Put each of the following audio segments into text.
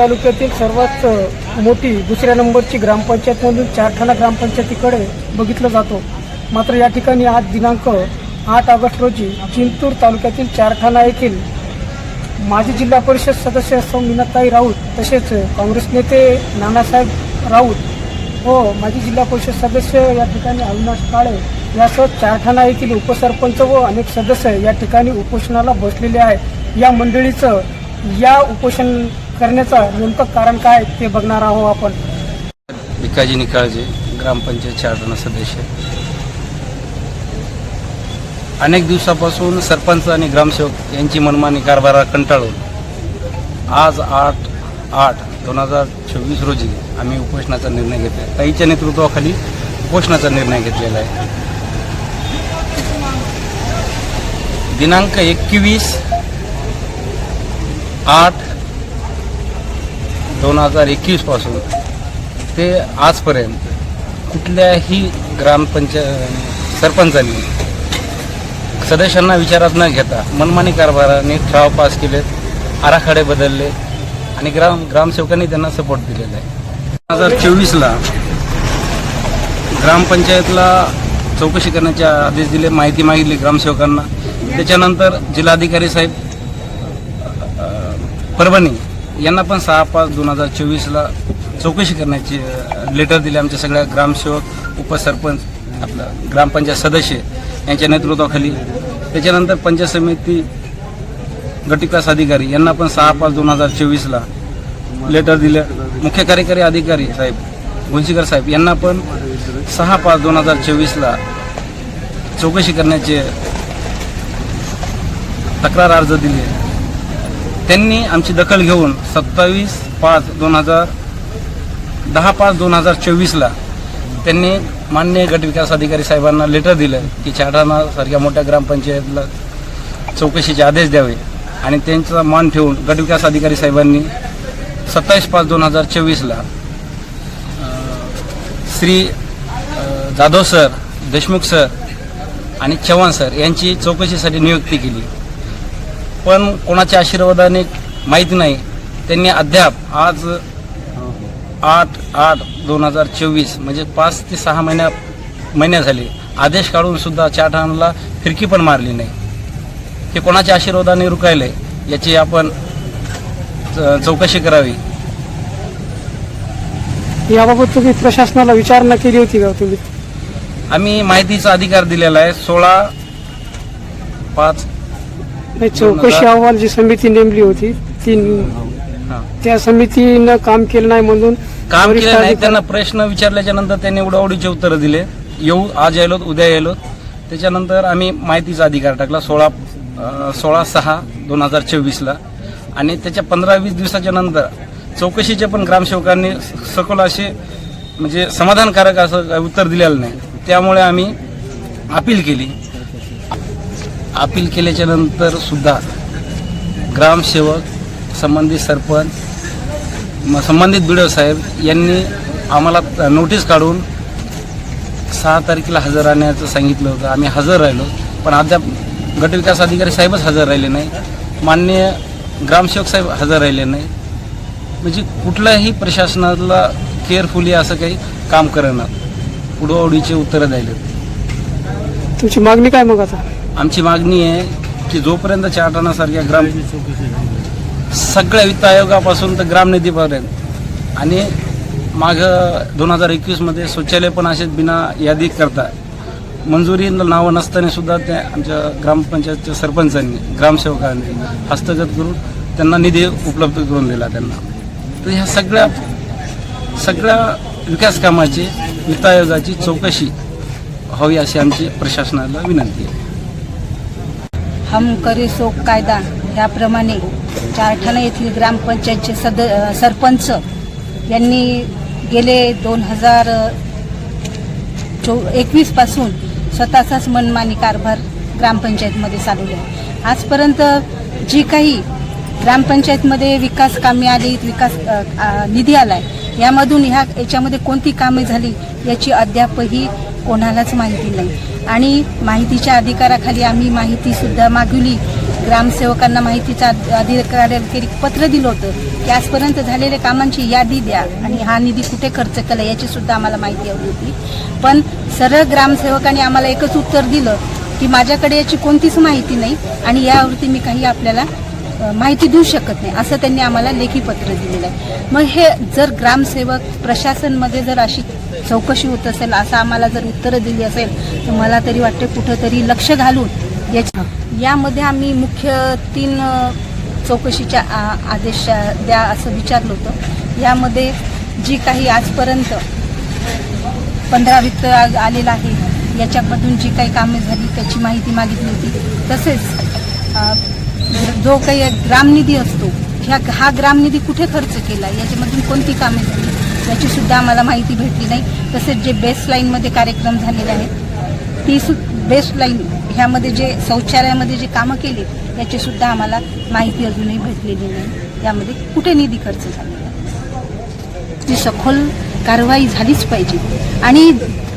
तालुक्यातील सर्वात मोठी दुसऱ्या नंबरची ग्रामपंचायतमधून चारठाणा ग्रामपंचायतीकडे बघितलं जातो. मात्र या ठिकाणी आज दिनांक आठ ऑगस्ट रोजी चिंतूर तालुक्यातील चारठाणा येथील माजी जिल्हा परिषद सदस्य सौ मीनाताई राऊत तसेच काँग्रेस नेते नानासाहेब राऊत व माजी जिल्हा परिषद सदस्य या ठिकाणी अविनाश काळे यासह चारठाणा येथील उपसरपंच व अनेक सदस्य या ठिकाणी उपोषणाला बसलेले आहेत. या मंडळीचं या उपोषण करण्याचं नेमकं कारण काय ते बघणार आहोत आपण. भिकाजी निकाळजे ग्रामपंचायत चारजण सदस्य. अनेक दिवसापासून सरपंच आणि ग्रामसेवक यांची मनमानी कारभारा कंटाळून आज आठ आठ दोन हजार चोवीस रोजी आम्ही उपोषणाचा निर्णय घेतला. ताईच्या नेतृत्वाखाली उपोषणाचा निर्णय घेतलेला आहे. दिनांक एकवीस आठ दोन हजार एकवीसपासून ते आजपर्यंत कुठल्याही ग्रामपंचायत सरपंचांनी सदस्यांना विचारात न घेता मनमानी कारभाराने ठराव पास केलेत आराखडे बदलले आणि ग्राम ग्रामसेवकांनी त्यांना सपोर्ट दिलेला आहे. दोन हजार चोवीसला ग्रामपंचायतला चौकशी करण्याचे आदेश दिले माहिती मागितली ग्रामसेवकांना. त्याच्यानंतर जिल्हाधिकारी साहेब परभणी यांना पण सहा पाच दोन हजार चोवीसला चौकशी करण्याची लेटर दिले आमच्या सगळ्या ग्रामसेवक उपसरपंच आपलं ग्रामपंचायत सदस्य यांच्या नेतृत्वाखाली. त्याच्यानंतर पंचायत समिती गटविकास अधिकारी यांना पण सहा पाच दोन हजार चोवीसला लेटर दिलं. मुख्य कार्यकारी अधिकारी साहेब गुंशीकर साहेब यांना पण सहा पाच दोन हजार चोवीसला चौकशी करण्याचे तक्रार अर्ज दिले. त्यांनी आमची दखल घेऊन सत्तावीस पाच दोन हजार दहा पाच दोन हजार चोवीसला त्यांनी मान्य गटविकास अधिकारी साहेबांना लेटर दिलं की चाठाणा सारख्या मोठ्या ग्रामपंचायतला चौकशीचे आदेश द्यावे आणि त्यांचा मान ठेवून गटविकास अधिकारी साहेबांनी सत्तावीस पाच दोन हजार चोवीसला श्री जाधव सर देशमुख सर आणि चव्हाण सर यांची चौकशीसाठी नियुक्ती केली. पण कोणाच्या आशीर्वादाने माहीत नाही. त्यांनी अद्याप आज आठ आठ दोन हजार चोवीस म्हणजे पाच ते सहा महिन्या महिन्या झाले. आदेश काढून सुद्धा चाठाणला फिरकी पण मारली नाही. हे कोणाच्या आशीर्वादाने रुकायले याची आपण च- चौकशी करावी. याबाबत तुम्ही प्रशासनाला विचारणा केली होती का तुम्ही? आम्ही माहितीचा अधिकार दिलेला आहे. सोळा पाच नाही, चौकशी अहवाल जी समिती नेमली होती ती हा. त्या समितीनं काम केलं नाही म्हणून काम केलं नाही त्यांना प्रश्न विचारल्याच्या नंतर त्यांनी उडावडीचे उत्तरं दिले. येऊ आज यायलो उद्या यायलो त्याच्यानंतर आम्ही माहितीचा अधिकार टाकला सोळा सोळा सहा दोन हजार चोवीसला. आणि त्याच्या पंधरा वीस दिवसाच्या नंतर चौकशीचे पण ग्रामसेवकांनी सखोल असे म्हणजे समाधानकारक असं उत्तर दिलेलं नाही. त्यामुळे आम्ही अपील केली. अपील केल्याच्यानंतर सुद्धा ग्रामसेवक संबंधित सरपंच संबंधित बी साहेब यांनी आम्हाला नोटीस काढून सहा तारखेला हजर राहण्याचं सांगितलं होतं. आम्ही हजर राहिलो. पण अद्याप गटविकास अधिकारी साहेबच हजर राहिले नाही. मान्य ग्रामसेवक साहेब हजर राहिले नाही. म्हणजे कुठल्याही प्रशासनाला केअरफुली असं काही काम करणार उडवाउडीचे उत्तरं द्यायला तुमची मागणी काय मग आता? आमची मागणी आहे की जोपर्यंत चारटाणासारख्या ग्राम सगळ्या वित्त आयोगापासून तर ग्रामनिधीपर्यंत आणि माग दोन हजार एकवीसमध्ये शौचालय पण असे बिना यादी करता मंजुरी नावं नसताना सुद्धा त्या आमच्या ग्रामपंचायतच्या सरपंचांनी ग्रामसेवकांनी हस्तगत करून त्यांना निधी उपलब्ध करून दिला त्यांना. तर ह्या सगळ्या सगळ्या विकास कामाची वित्त आयोगाची चौकशी हवी अशी आमची प्रशासनाला विनंती आहे. हम करे सो कायदा. ह्याप्रमाणे चारठाणा येथील ग्रामपंचायतचे सद सरपंच यांनी गेले दोन हजार चो एकवीसपासून स्वतःचाच मनमानी कारभार ग्रामपंचायतमध्ये चालवले आहे. आजपर्यंत जी काही ग्रामपंचायतमध्ये विकास कामे आली विकास निधी आला आहे यामधून ह्या याच्यामध्ये कोणती कामे झाली याची अद्यापही कोणालाच माहिती नाही. आणि माहितीच्या अधिकाराखाली आम्ही माहितीसुद्धा मागवली. ग्रामसेवकांना माहितीचा अध- पत्र दिलं होतं. की आजपर्यंत झालेल्या कामांची यादी द्या आणि हा निधी कुठे खर्च केला याची सुद्धा आम्हाला माहिती हवी होती. पण सरळ ग्रामसेवकांनी आम्हाला एकच उत्तर दिलं की माझ्याकडे याची कोणतीच माहिती नाही आणि यावरती मी काही आपल्याला माहिती देऊ शकत नाही असं त्यांनी आम्हाला लेखी पत्र दिलेलं आहे. मग हे जर ग्रामसेवक प्रशासनमध्ये जर अशी चौकशी होत असेल असं आम्हाला जर उत्तरं दिली असेल तर मला तरी वाटते कुठंतरी लक्ष घालून याच्या यामध्ये आम्ही मुख्य तीन चौकशीच्या आ- आदेश द्या असं विचारलं होतं. यामध्ये जी काही आजपर्यंत पंधरा वित्त आलेला आहे याच्यामधून जी काही कामे झाली त्याची माहिती मागितली होती. तसेच जो काही ग्रामनिधी असतो ह्या हा ग्रामनिधी कुठे खर्च केला? याच्यामधून कोणती कामे झाली? याची सुद्धा आम्हाला माहिती भेटली नाही. तसेच जे बेस्ट लाईनमध्ये कार्यक्रम झालेले आहेत ती सु बेस्ट लाईन ह्यामध्ये जे शौचालयामध्ये जे कामं केली याची सुद्धा आम्हाला माहिती अजूनही भेटलेली नाही. यामध्ये कुठे निधी खर्च झालेला ती सखोल कारवाई झालीच पाहिजे. आणि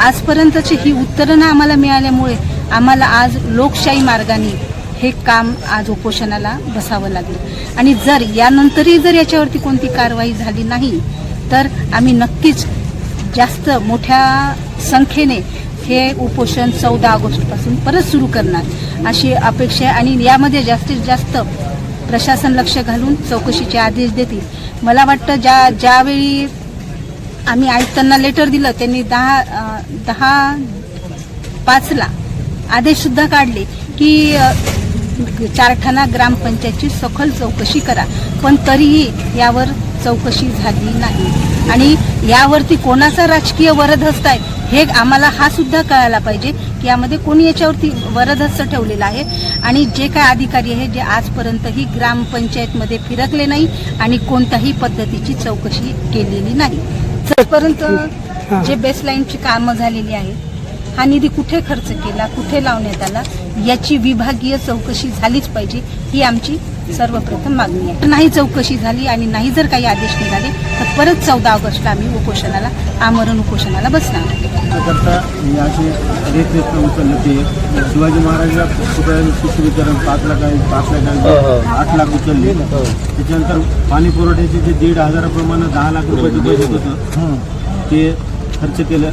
आजपर्यंतची ही उत्तरं आम्हाला मिळाल्यामुळे आम्हाला आज लोकशाही मार्गाने हे काम आज उपोषणाला बसावं लागलं. आणि जर यानंतरही जर याच्यावरती कोणती कारवाई झाली नाही तर आम्ही नक्कीच जास्त मोठ्या संख्येने हे उपोषण चौदा ऑगस्टपासून परत सुरू करणार अशी अपेक्षा आहे. आणि यामध्ये जास्तीत जास्त प्रशासन लक्ष घालून चौकशीचे आदेश देतील. मला वाटतं ज्या ज्यावेळी आम्ही आयुक्तांना लेटर दिलं त्यांनी दहा दहा पाचला आदेशसुद्धा काढले की अ, चारठाणा ग्रामपंचायतची सखोल चौकशी करा. पण तरीही यावर चौकशी झाली नाही. आणि यावरती कोणाचा राजकीय वरदहस्त आहे हे आम्हाला हा सुद्धा कळायला पाहिजे की यामध्ये कोणी याच्यावरती वरदहस्त ठेवलेला आहे. आणि जे काय अधिकारी आहे जे आजपर्यंतही ग्रामपंचायतमध्ये फिरकले नाही आणि कोणत्याही पद्धतीची चौकशी केलेली नाही. जोपर्यंत जे बेसलाईनची कामं झालेली आहेत हा निधी कुठे खर्च केला कुठे लावण्यात आला याची विभागीय चौकशी झालीच पाहिजे ही आमची सर्वप्रथम मागणी आहे. नाही चौकशी झाली आणि नाही जर काही आदेश निघाले तर परत चौदा ऑगस्टला आम्ही उपोषणाला आमरण उपोषणाला बसणार. त्याकरता मी असे उचलले ते शिवाजी पुतळ्याचं शिष्यवितरण पाच लाख आहे पाच लाख आहे आठ लाख उचलले. त्याच्यानंतर पाणी पुरवठ्याचे जे दीड हजाराप्रमाणे दहा लाख रुपयाचं बजेट होतं ते खर्च केलं.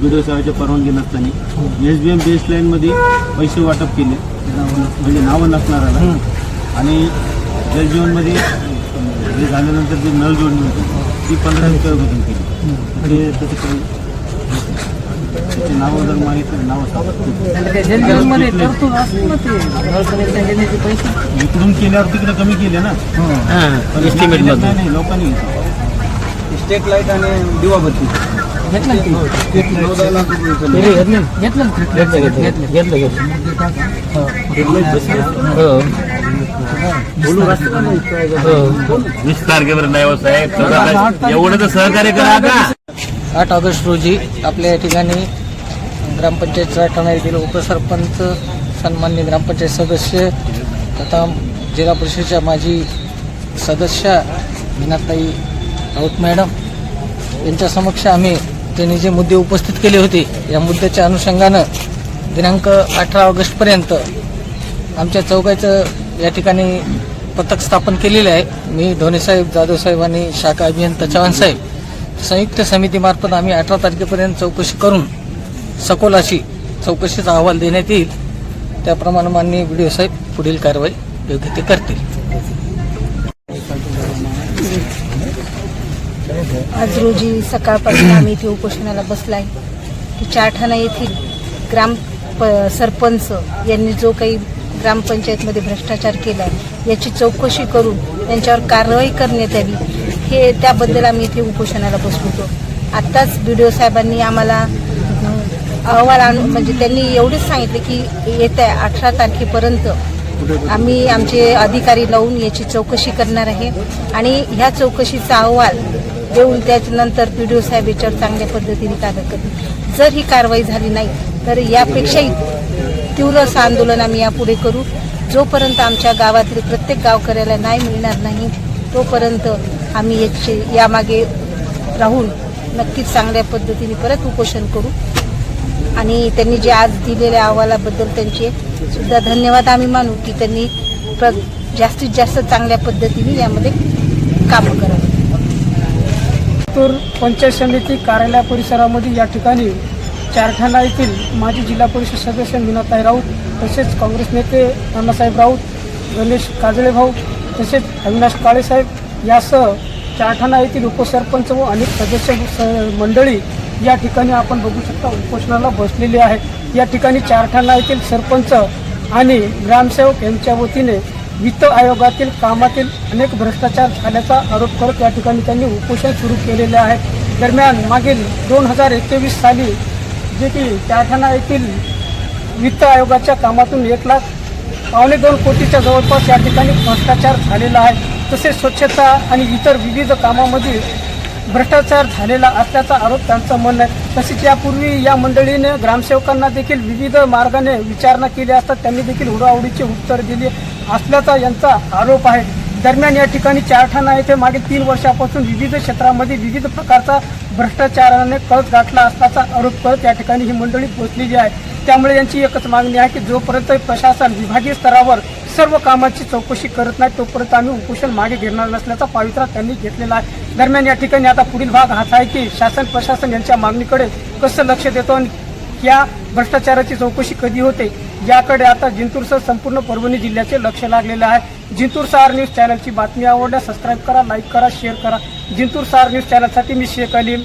बीडीओ साहेबाच्या परवानगी नसताना. एस बी एम बेस लाईनमध्ये पैसे वाटप केले. म्हणजे नावं नसणाऱ्याला. आणि जलजीवनमध्ये जे झाल्यानंतर जे नळ जोडणी होती ती पंधरा रुपयापासून केली. ते त्याचं काही त्याचे नावं जर माहिती नावं इकडून केल्यावर तिकडे कमी केले ना. एस्टिमेट नाही लोकांनी घेतलं. स्टेट लाइट आणि दिवाबत्ती नऊ दहा लाख रुपये उचलले. वीस तारखेपर्यंत नाही हो साहेब. एवढं तर सहकार्य करा का आठ ऑगस्ट रोजी आपल्या या ठिकाणी ग्रामपंचायत ठाणा येथील उपसरपंच सन्मान्य ग्रामपंचायत सदस्य तथा जिल्हा परिषदेच्या माजी सदस्य मीनाताई राऊत मॅडम. यांच्या समक्ष आम्ही त्यांनी जे मुद्दे उपस्थित केले होते या मुद्द्याच्या अनुषंगानं दिनांक अठरा ऑगस्टपर्यंत आमच्या चौकाचं या ठिकाणी पथक स्थापन केलेले आहे. मी धोनीसाहेब जाधवसाहेब आणि शाखा अभियंता चव्हाणसाहेब संयुक्त समितीमार्फत आम्ही अठरा तारखेपर्यंत चौकशी करून सखोल अशी चौकशीचा अहवाल देण्यात येईल. त्याप्रमाणे माननीय व्हिडिओ साहेब पुढील कारवाई योग्य ते करतील. आज रोजी सकाळपासून आम्ही इथे उपोषणाला बसलाय. की चारठाणा येथील ग्राम प सरपंच यांनी जो काही ग्रामपंचायतमध्ये भ्रष्टाचार केला आहे याची चौकशी करून त्यांच्यावर कारवाई करण्यात यावी. हे त्याबद्दल आम्ही इथे उपोषणाला बसलो होतो आत्ताच बी डी ओ साहेबांनी आम्हाला अहवाल आणून म्हणजे त्यांनी एवढेच सांगितले की येत्या अठरा तारखेपर्यंत आम्ही आमचे अधिकारी लावून याची चौकशी करणार आहे. आणि ह्या चौकशीचा अहवाल देऊन त्याच्यानंतर पी डी ओ साहेब याच्यावर चांगल्या पद्धतीने कार्य करतील. जर ही कारवाई झाली नाही तर यापेक्षाही तीव्र असं आंदोलन आम्ही यापुढे करू. जोपर्यंत आमच्या गावातील प्रत्येक गावकऱ्याला न्याय मिळणार नाही तोपर्यंत आम्ही याचे यामागे राहून नक्कीच चांगल्या पद्धतीने परत उपोषण करू. आणि त्यांनी जे आज दिलेल्या अहवालाबद्दल त्यांचे सुद्धा धन्यवाद आम्ही मानू की त्यांनी प्र जास्तीत जास्त चांगल्या पद्धतीने यामध्ये कामं करावी. तर पंचायत समिती कार्यालय परिसरामध्ये या ठिकाणी चारठाणा येथील माजी जिल्हा परिषद सदस्य मीनाताई राऊत तसेच काँग्रेस नेते अण्णासाहेब राऊत गणेश काजळे भाऊ तसेच अविनाश काळेसाहेब यासह चारठाणा येथील उपसरपंच व अनेक सदस्य स- मंडळी या ठिकाणी आपण बघू शकता उपोषणाला बसलेली आहे या ठिकाणी चारठाणा येथील सरपंच आणि ग्रामसेवक यांच्या वतीने वित्त आयोगातील कामातील अनेक भ्रष्टाचार झाल्याचा आरोप करत या ठिकाणी त्यांनी उपोषण सुरू केलेले आहे. दरम्यान मागील दोन हजार एकवीस साली जे की कारखाना येथील वित्त आयोगाच्या कामातून एक लाख पावणे दोन कोटीच्या जवळपास या ठिकाणी भ्रष्टाचार झालेला आहे. तसेच स्वच्छता आणि इतर विविध कामामध्ये भ्रष्टाचार झालेला असल्याचा आरोप त्यांचं म्हणणं आहे. तसेच यापूर्वी या मंडळीने ग्रामसेवकांना देखील विविध मार्गाने विचारणा केली असता त्यांनी देखील उडाउडीची उत्तर दिली असल्याचा यांचा आरोप आहे. दरम्यान या ठिकाणी चारठाणा येथे मागील तीन वर्षापासून विविध क्षेत्रामध्ये विविध प्रकारचा भ्रष्टाचाराने कळस गाठला असल्याचा आरोप करत या ठिकाणी ही मंडळी पोहोचलेली आहे. त्यामुळे यांची एकच मागणी आहे की जोपर्यंत प्रशासन विभागीय स्तरावर सर्व कामाची चौकशी करत नाही तोपर्यंत आम्ही उपोषण मागे घेणार नसल्याचा पावित्रा त्यांनी घेतलेला आहे. दरम्यान या ठिकाणी आता पुढील भाग हाच आहे की शासन प्रशासन यांच्या मागणीकडे कसं लक्ष देतो आणि या भ्रष्टाचाराची चौकशी कधी होते याकडे आता जिंतूरसह संपूर्ण परभणी जिल्ह्याचे लक्ष लागलेलं आहे. जिंतूर सहार न्यूज चॅनलची बातमी आवडल्यास सबस्क्राईब करा लाईक करा शेअर करा. जिंतूर सहार न्यूज चॅनलसाठी मी शेख अलीम.